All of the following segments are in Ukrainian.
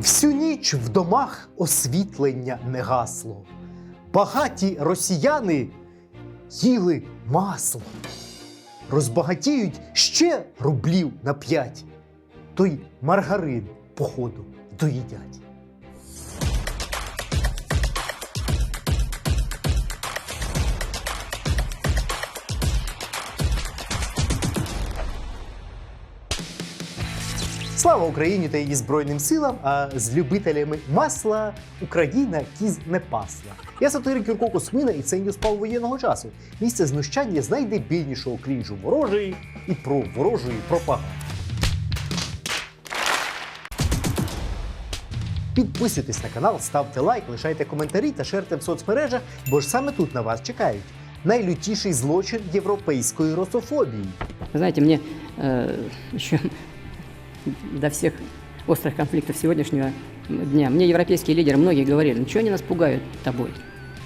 Всю ніч в домах освітлення не гасло. Багаті росіяни їли масло. Розбагатіють ще рублів на п'ять. Той маргарин, походу, доїдять. Слава Україні та її Збройним силам! А з любителями масла Україна кіз не пасла. Я сатирик Юрко Космина, і це Ньюспал воєнного часу. Місце знущання з найдебільнішого крінжу ворожої і про ворожої пропаганди. Підписуйтесь на канал, ставте лайк, лишайте коментарі та шерте в соцмережах, бо ж саме тут на вас чекають. Найлютіший злочин європейської русофобії. Вы знаете, мне э, еще до всех острых конфликтов сегодняшнего дня, мне европейские лидеры многие говорили, ну чего они нас пугают тобой?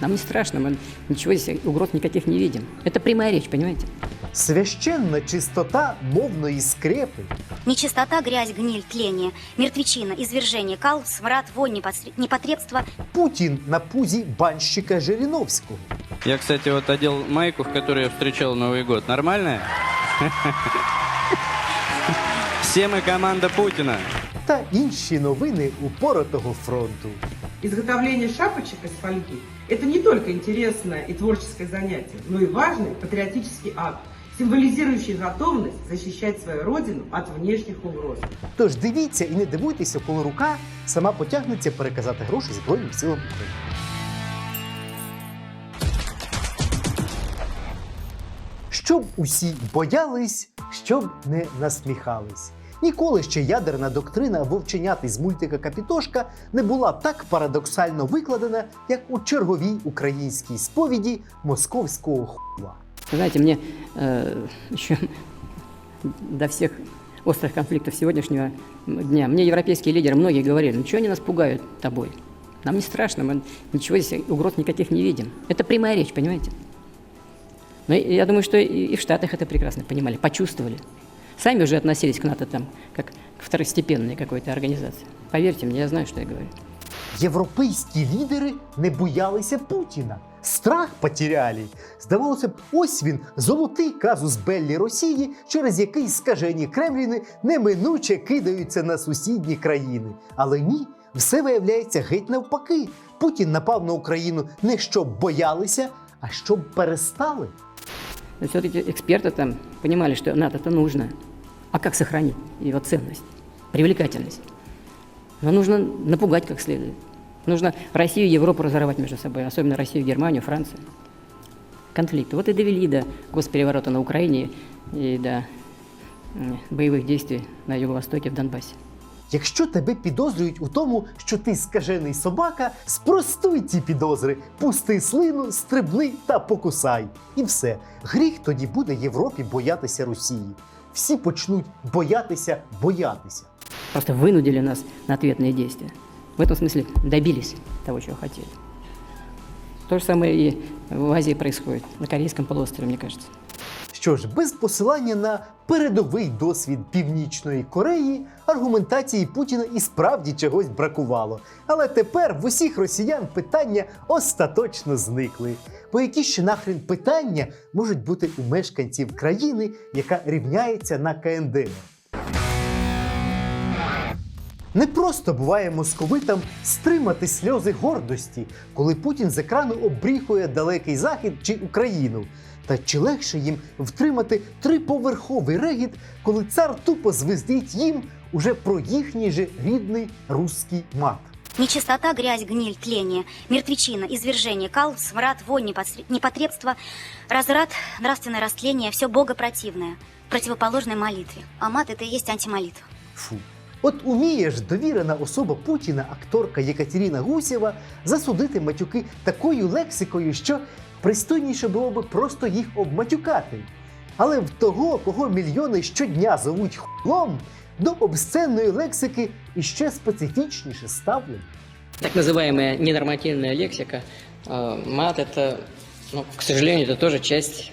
Нам не страшно, мы ничего здесь, угроз никаких не видим. Это прямая речь, понимаете? Священна чистота мовної скрепи. Нечистота, грязь, гниль, тление, мертвечина, извержение, кал, смрад, вонь, непосре- непотребство, Путін на пузі банщика Жириновського. Я, кстати, вот одел майку, в которой я встречал Новый год. Нормальная? Все мы команда Путина. та інші новини упоротого фронту. Изготовление шапочек из фольги – это не только интересное и творческое занятие, но и важный патриотический акт, символизирующий готовность защищать свою родину от внешних угроз. Тож дивіться і не дивуйтеся, коли рука сама потягнеться переказати гроші Збройним силам України. Щоб усі боялись, щоб не насміхались. Ніколи ще ядерна доктрина вовченят з мультика Капітошка не була так парадоксально викладена, як у черговій українській сповіді московського хула. Вы знаете, мне э, еще до всех острых конфликтов сегодняшнего дня, мне европейские лидеры многие говорили, ну чего они нас пугают тобой? Нам не страшно, мы ничего здесь, угроз никаких не видим. Это прямая речь, понимаете? Но и- я думаю, что и и в Штатах это прекрасно понимали, почувствовали. Сами уже относились к НАТО там, как к второстепенной какой-то организации. Поверьте мне, я знаю, что я говорю. Європейські лідери не боялися Путіна. Страх потеряли. Здавалося б, ось він золотий казус Беллі Росії, через який скажені Кремліни неминуче кидаються на сусідні країни. Але ні, все виявляється геть навпаки. Путін напав на Україну не щоб боялися, а щоб перестали. Вот эти эксперты там понимали, что НАТО-то нужно. А как сохранить его ценность, привлекательность? Но нужно напугать как следует. Нужно Россию и Европу разорвать между собой, особенно Россию, Германию, Францию. Конфликты. Вот и довели до госпереворота на Украине и до боевых действий на Юго-Востоке, в Донбассе. Якщо тебе підозрюють у тому, що ти скажений собака, спростуй ці підозри, пусти слину, стрибни та покусай. І все. Гріх тоді буде Європі боятися Росії. Всі почнуть боятися боятися. Просто вынудили нас на ответные действия. В этом смысле добились того, чего хотели. То же самое и в Азии происходит, на Корейском полуострове, мне кажется. Що ж, без посилання на передовий досвід Північної Кореї, аргументації Путіна і справді чогось бракувало. Але тепер в усіх росіян питання остаточно зникли. Бо які ще нахрен питання можуть бути у мешканців країни, яка рівняється на КНДР? Не просто буває московитам стримати сльози гордості, коли Путін з екрану обріхує далекий захід чи Україну. Та чи легше їм втримати триповерховий регіт, коли цар тупо звездить їм уже про їхній же рідний руський мат? нечистота, грязь, гниль, тление, мертвечина, извержение, кал, смрад, вонь, непотребство, разрад, нравственное растление, все богопротивное, противоположной молитве. А мат это и есть антимолитва. Фу. От уміє ж довірена особа Путіна, акторка Єкатеріна Гусєва, засудити матюки такою лексикою, що пристойніше було би просто їх обматюкати. Але в того, кого мільйони щодня зовуть хуйлом, до обсценної лексики іще специфічніше ставлять. Так называемая ненормативная лексика, э, мат это, ну, к сожалению, это тоже часть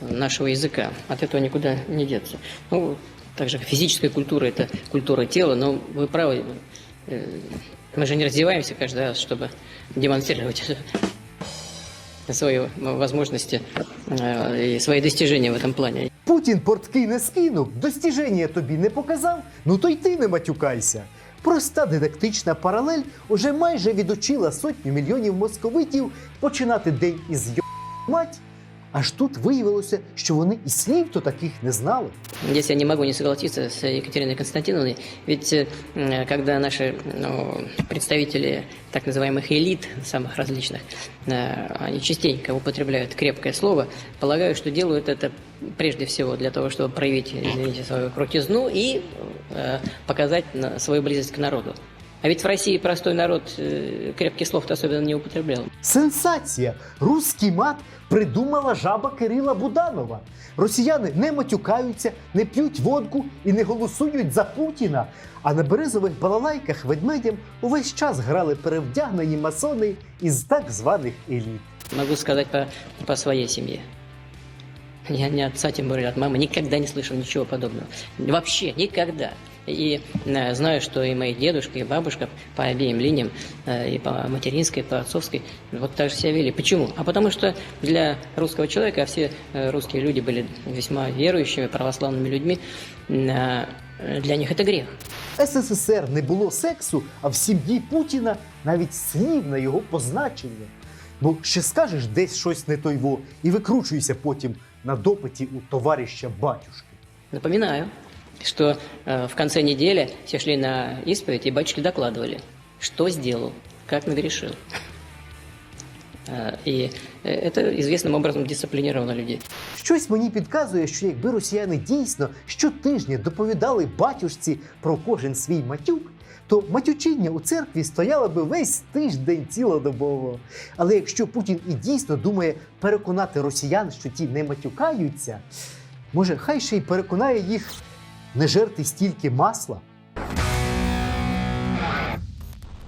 э, нашего языка. От этого никуда не деться. Ну, так же как физическая культура – это культура тела, но вы правы, э, мы же не раздеваемся каждый раз, чтобы демонстрировать свои возможности і и свои достижения в этом плане. Путін портки не скинув, достіження тобі не показав, ну то й ти не матюкайся. Проста дидактична паралель уже майже відучила сотню мільйонів московитів починати день із «йо мать. Аж тут виявилося, що вони і слів то таких не знали. Здесь я не могу не согласиться с Екатериной Константиновной, ведь э, когда наши ну, представители так называемых элит, самых различных, э, они частенько употребляют крепкое слово, полагаю, что делают это прежде всего для того, чтобы проявить, извините, свою крутизну и э, показать на- свою близость к народу. А ведь в России простой народ э, крепких слов-то особенно не употреблял. Сенсація! Руський мат придумала жаба Кирила Буданова. Росіяни не матюкаються, не п'ють водку і не голосують за Путіна. А на березових балалайках ведмедям увесь час грали перевдягнені масони із так званих еліт. Могу сказать по, по своей семье. Я ни отца, тем более от мамы, никогда не слышал ничего подобного. Вообще, никогда. И э, знаю, что и мои дедушка, и бабушка по обеим линиям, э, и по материнской, и по отцовской, вот так же себя вели. Почему? А потому что для русского человека, а все э, русские люди были весьма верующими, православными людьми, э, для них это грех. СССР не було сексу, а в сім'ї Путіна навіть слів на його позначення. Бо ще скажеш десь щось не той во і викручуйся потім на допиті у товариша батюшки. Напоминаю, что э, в конце недели все шли на исповедь, и батюшки докладывали, что сделал, как нагрешил. Э, И э, это известным образом дисциплинировало людей. Щось мені підказує, що якби росіяни дійсно щотижня доповідали батюшці про кожен свій матюк, то матючіння у церкві стояло би весь тиждень цілодобово. Але якщо Путін і дійсно думає переконати росіян, що ті не матюкаються, може, хай ще й переконає їх не жерти стільки масла.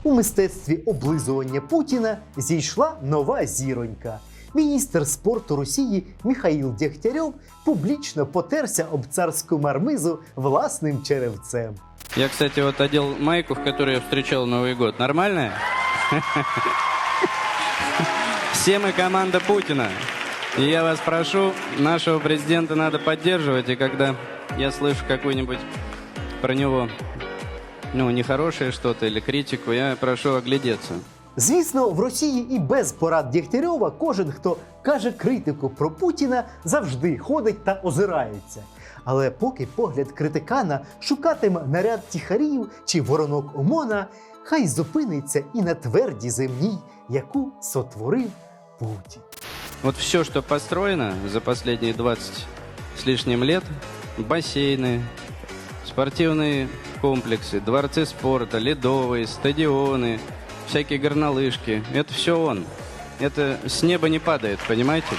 У мистецтві облизування Путіна зійшла нова зіронька. Міністр спорту Росії Міхаїл Дягтярьов публічно потерся об царську мармизу власним черевцем. Я, кстати, вот одел майку, в которой я встречал Новый год. Нормальная? Все мы команда Путина. И я вас прошу, нашего президента надо поддерживать. И когда я слышу какую-нибудь про него, ну, нехорошее что-то или критику, я прошу оглядеться. Звісно, в Росії і без порад Дягтярьова кожен, хто каже критику про Путіна, завжди ходить та озирається. Але поки погляд критикана шукатиме наряд тіхарів чи воронок ОМОНа, хай зупиниться і на твердій земній, яку сотворив Путін. Вот все, что построено за последние 20 с лишним лет, бассейны, спортивные комплексы, дворцы спорта, ледовые, стадионы, всякие горнолыжки, это все он. Это с неба не падает, понимаете?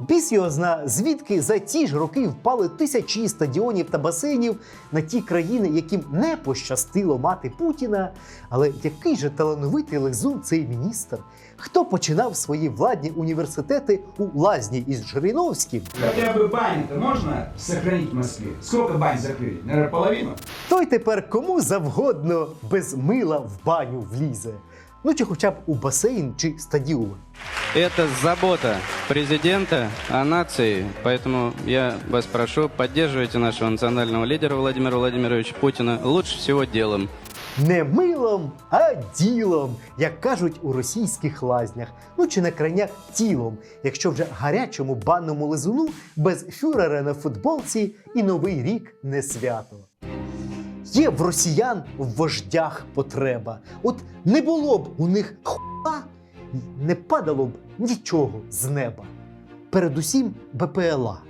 Біс його зна, звідки за ті ж роки впали тисячі стадіонів та басейнів на ті країни, яким не пощастило мати Путіна. Але який же талановитий лизун цей міністр? Хто починав свої владні університети у лазні із Жириновським? Хотя бы бань-то можно сохранить в Москве? Сколько бань закрыли? Наверное, половину? Той тепер кому завгодно без мила в баню влізе. Ну чи хоча б у басейн чи стадіон. Это забота президента о нации, поэтому я вас прошу, поддерживайте нашего национального лидера Владимира Владимировича Путина лучше всего делом. Не милом, а ділом, як кажуть у російських лазнях. Ну чи на крайняк тілом, якщо вже гарячому банному лизуну без фюрера на футболці і новий рік не свято. Є в росіян в вождях потреба. От не було б у них хуа, не падало б нічого з неба. Передусім БПЛА.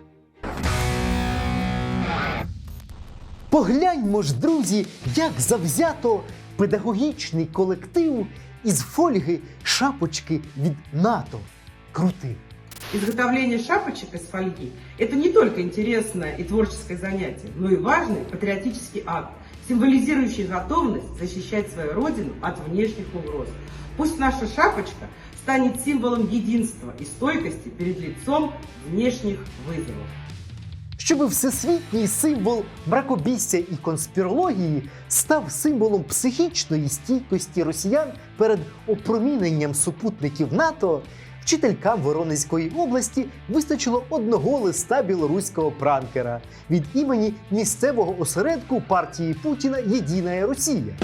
Погляньмо ж, друзі, як завзято педагогічний колектив із фольги шапочки від НАТО крутив. Изготовление шапочек из фольги – это не только интересное и творческое занятие, но и важный патриотический акт, символизирующий готовность защищать свою родину от внешних угроз. Пусть наша шапочка станет символом единства и стойкости перед лицом внешних вызовов. щоб всесвітній символ мракобісся і конспірології став символом психічної стійкості росіян перед опроміненням супутників НАТО, вчителькам Воронезької області вистачило одного листа білоруського пранкера від імені місцевого осередку партії Путіна Єдина Росія.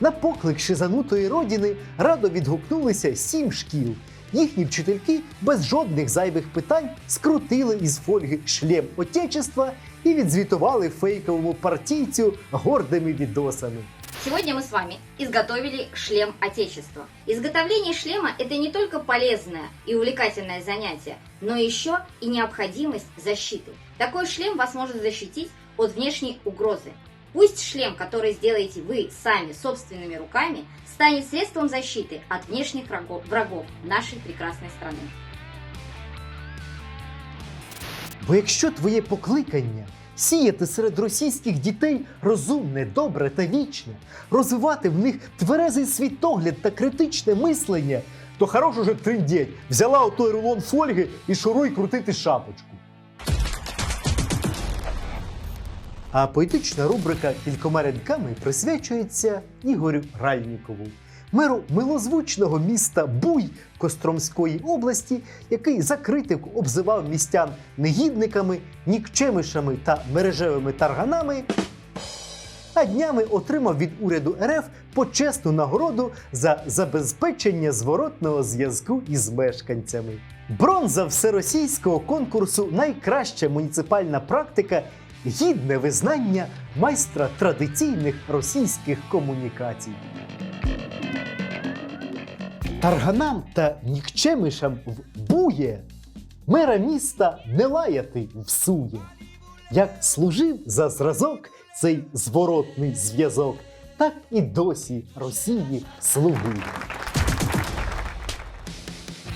На поклик шизанутої родини радо відгукнулися сім шкіл. Їхні вчительки без жодних зайвих питань скрутили із фольги шлем Отечества і відзвітували фейковому партійцю гордими відосами. Сегодня мы с вами изготовили шлем Отечества. Изготовление шлема – это не только полезное и увлекательное занятие, но еще и необходимость защиты. Такой шлем вас может защитить от внешней угрозы. Пусть шлем, который сделаете вы сами собственными руками, станет средством защиты от внешних врагов, нашей прекрасной страны. Бо якщо твоє покликання сіяти серед російських дітей розумне, добре та вічне, розвивати в них тверезий світогляд та критичне мислення, то хорош уже триндєть, взяла отой рулон фольги і шуруй крутити шапочку. А поетична рубрика кількома рядками присвячується Ігорю Ральнікову, меру милозвучного міста Буй Костромської області, який за критику обзивав містян негідниками, нікчемишами та мережевими тарганами. А днями отримав від уряду РФ почесну нагороду за забезпечення зворотного зв'язку із мешканцями. Бронза всеросійського конкурсу Найкраща муніципальна практика гідне визнання майстра традиційних російських комунікацій. Тарганам та нікчемишам в бує мера міста не лаяти всує. Як служив за зразок цей зворотний зв'язок, так і досі Росії слугує.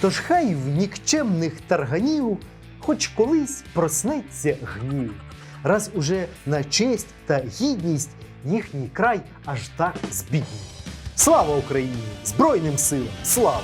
Тож хай в нікчемних тарганів хоч колись проснеться гнів, раз уже на честь та гідність їхній край аж так збіднів. Слава Україні! Збройним силам! Слава!